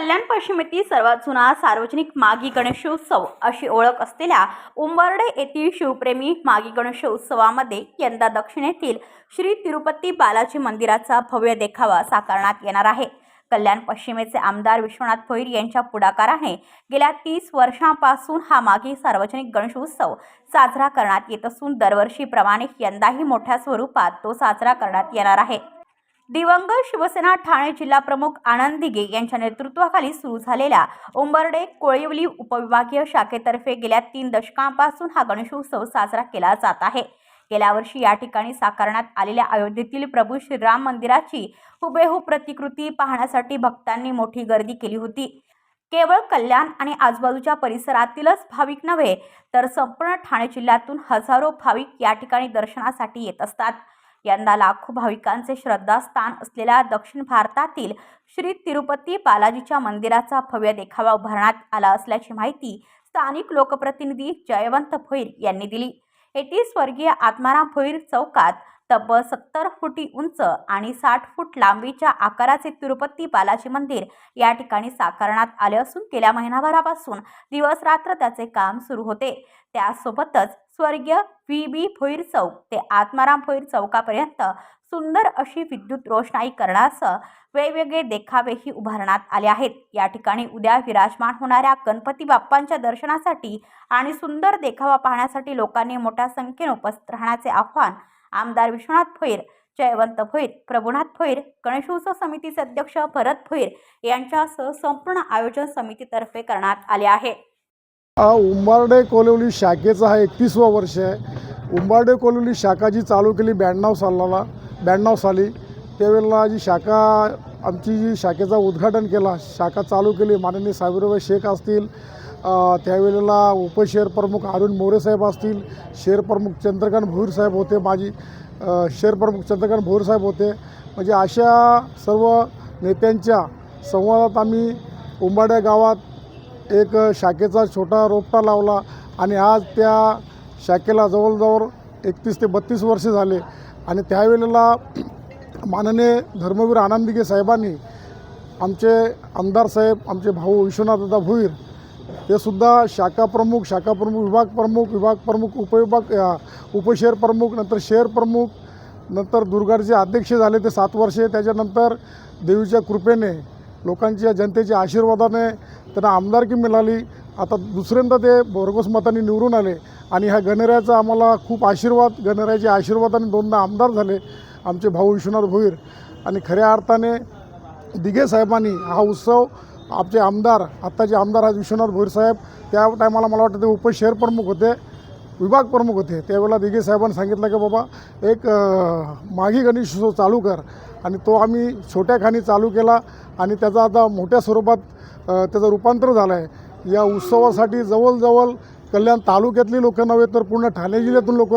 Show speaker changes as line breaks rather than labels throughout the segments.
कल्याण पश्चिमेतील सर्वात जुना सार्वजनिक मागी गणेशोत्सव अशी ओळख असलेल्या उंबर्डे येथील शिवप्रेमी मागी गणेशोत्सवामध्ये यंदा दक्षिणेतील श्री तिरुपती बालाजी मंदिराचा भव्य देखावा साकारण्यात येणार आहे. कल्याण पश्चिमेचे आमदार विश्वनाथ भोईर यांच्या पुढाकाराने गेल्या तीस वर्षांपासून हा मागी सार्वजनिक गणेशोत्सव साजरा करण्यात येत असून दरवर्षीप्रमाणे यंदाही मोठ्या स्वरूपात तो साजरा करण्यात येणार आहे. दिवंगत शिवसेना ठाणे जिल्हाप्रमुख आनंद दिघे यांच्या नेतृत्वाखाली सुरू झालेल्या उंबर्डे कोळिवली उपविभागीय शाखेतर्फे गेल्या तीन दशकांपासून हा गणेशोत्सव साजरा केला जात आहे. गेल्या वर्षी या ठिकाणी साकारण्यात आलेल्या अयोध्येतील प्रभू श्रीराम मंदिराची हुबेहूब प्रतिकृती पाहण्यासाठी भक्तांनी मोठी गर्दी केली होती. केवळ कल्याण आणि आजूबाजूच्या परिसरातीलच भाविक नव्हे तर संपूर्ण ठाणे जिल्ह्यातून हजारो भाविक या ठिकाणी दर्शनासाठी येत असतात. यंदा लाखो भाविकांचे श्रद्धास्थान असलेल्या दक्षिण भारतातील श्री तिरुपती बालाजीच्या मंदिराचा भव्य देखावा उभारण्यात आला असल्याची माहिती स्थानिक लोकप्रतिनिधी जयवंत भोईर यांनी दिली. येथील स्वर्गीय आत्माराम भोईर चौकात तब्बल सत्तर फुटी उंच आणि साठ फूट लांबीच्या आकाराचे तिरुपती बालाजी मंदिर या ठिकाणी साकारण्यात आले असून गेल्या महिनाभरापासून दिवस रात्र त्याचे काम सुरू होते. त्यासोबतच स्वर्गीय व्ही. बी. भोईर चौक ते आत्माराम भोईर चौकापर्यंत सुंदर अशी विद्युत रोषणाई करण्यासह वेगवेगळे देखावेही उभारण्यात आले आहेत. या ठिकाणी उद्या विराजमान होणाऱ्या गणपती बाप्पांच्या दर्शनासाठी आणि सुंदर देखावा पाहण्यासाठी लोकांनी मोठ्या संख्येने उपस्थित राहण्याचे आव्हान आमदार विश्वनाथ भोईर जयवंत भोईर प्रभुनाथ भोईर गणेशोत्सव समितीचे अध्यक्ष भरत भोईर यांच्यासह संपूर्ण आयोजन समितीतर्फे करण्यात आले आहे.
उंबारडे उंबार्डे शाखेचं हा एकतीसवं वर्ष आहे. उंबारडे कोलवली शाखा जी चालू केली ब्याण्णव सालाला ब्याण्णव साली त्यावेळेला जी शाखा आमची जी शाखेचा उद्घाटन केला शाखा चालू केली माननीय साहेबराव शेख असतील त्यावेळेला उपशहर प्रमुख अरुण मोरे साहेब असतील शहर प्रमुख चंद्रकांत भोईर साहेब होते माझी शेर शहर प्रमुख चंद्रकांत भोईर साहेब होते. म्हणजे अशा सर्व नेत्यांच्या संवादात आम्ही उंबाड्या गावात एक शाखेचा छोटा रोपटा लावला आणि आज त्या शाखेला जवळजवळ एकतीस ते बत्तीस वर्ष झाले. आणि त्यावेळेला माननीय धर्मवीर आनंदिगे साहेबांनी आमचे आमदार साहेब आमचे भाऊ विश्वनाथदा भोईर ते सुद्धा शाखा प्रमुख शाखा प्रमुख विभाग प्रमुख विभाग प्रमुख उपविभाग उपशहर प्रमुख नंतर शहर प्रमुख नंतर दुर्गाचे अध्यक्ष झाले ते सात वर्षे. त्याच्यानंतर देवीच्या कृपेने लोकांच्या जनतेच्या आशीर्वादाने त्यांना आमदारकी मिळाली. आता दुसऱ्यांदा ते भरघोस मतांनी निवडून आले आणि ह्या गणरायाचा आम्हाला खूप आशीर्वाद गणरायाच्या आशीर्वादाने दोनदा आमदार झाले आमचे भाऊ विश्वनाथ भोईर. आणि खऱ्या अर्थाने दिघे साहेबांनी हा उत्सव आमचे आमदार आत्ताचे आमदार आहेत विश्वनाथ भोईरसाहेब त्या टायमाला मला वाटतं ते उपशहर प्रमुख होते विभाग प्रमुख होते. त्यावेळेला दिघे साहेबांनी सांगितलं की बाबा एक माघी गणेश उत्सव चालू कर. आणि तो आम्ही छोट्या खाणी चालू केला आणि त्याचा आता मोठ्या स्वरूपात त्याचं रूपांतर झालं आहे या उत्सवासाठी जवळजवळ कल्याण तालुक्यातली लोकं नव्हे तर पूर्ण ठाणे जिल्ह्यातून लोक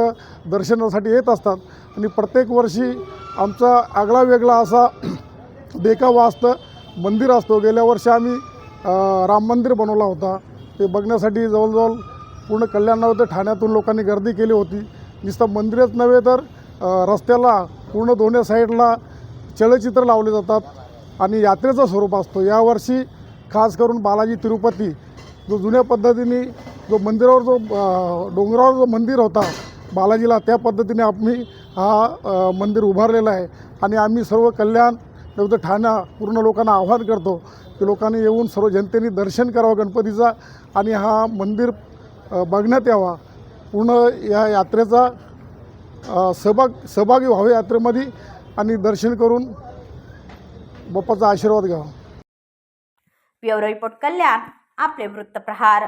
दर्शनासाठी येत असतात. आणि प्रत्येक वर्षी आमचा आगळा वेगळा असा देखावा असतं. मंदिर असतो. गेल्या वर्षी आम्ही राम मंदिर बनवला होता. ते बघण्यासाठी जवळजवळ पूर्ण कल्याण नव्हे तर ठाण्यातून लोकांनी गर्दी केली होती. नुसतं मंदिरच नव्हे तर रस्त्याला पूर्ण दोन्ही साईडला चलचित्र लावले जातात आणि यात्रेचं स्वरूप असतो. यावर्षी खास करून बालाजी तिरुपती जो जुन्या पद्धतीने जो मंदिरावर जो डोंगरावर जो मंदिर होता बालाजीला त्या पद्धतीने आम्ही हा मंदिर उभारलेला आहे. आणि आम्ही सर्व कल्याण नव्हतं ठाणा पूर्ण लोकांना आव्हान करतो की लोकांनी येऊन सर्व जनतेने दर्शन करावं गणपतीचा आणि हा मंदिर बघण्यात यावा. पूर्ण या यात्रेचा सहभाग सहभागी व्हावे यात्रेमध्ये आणि दर्शन करून बाप्पाचा आशीर्वाद घ्यावा.
ब्युरो रिपोर्ट कल्याण आपले वृत्तप्रहार.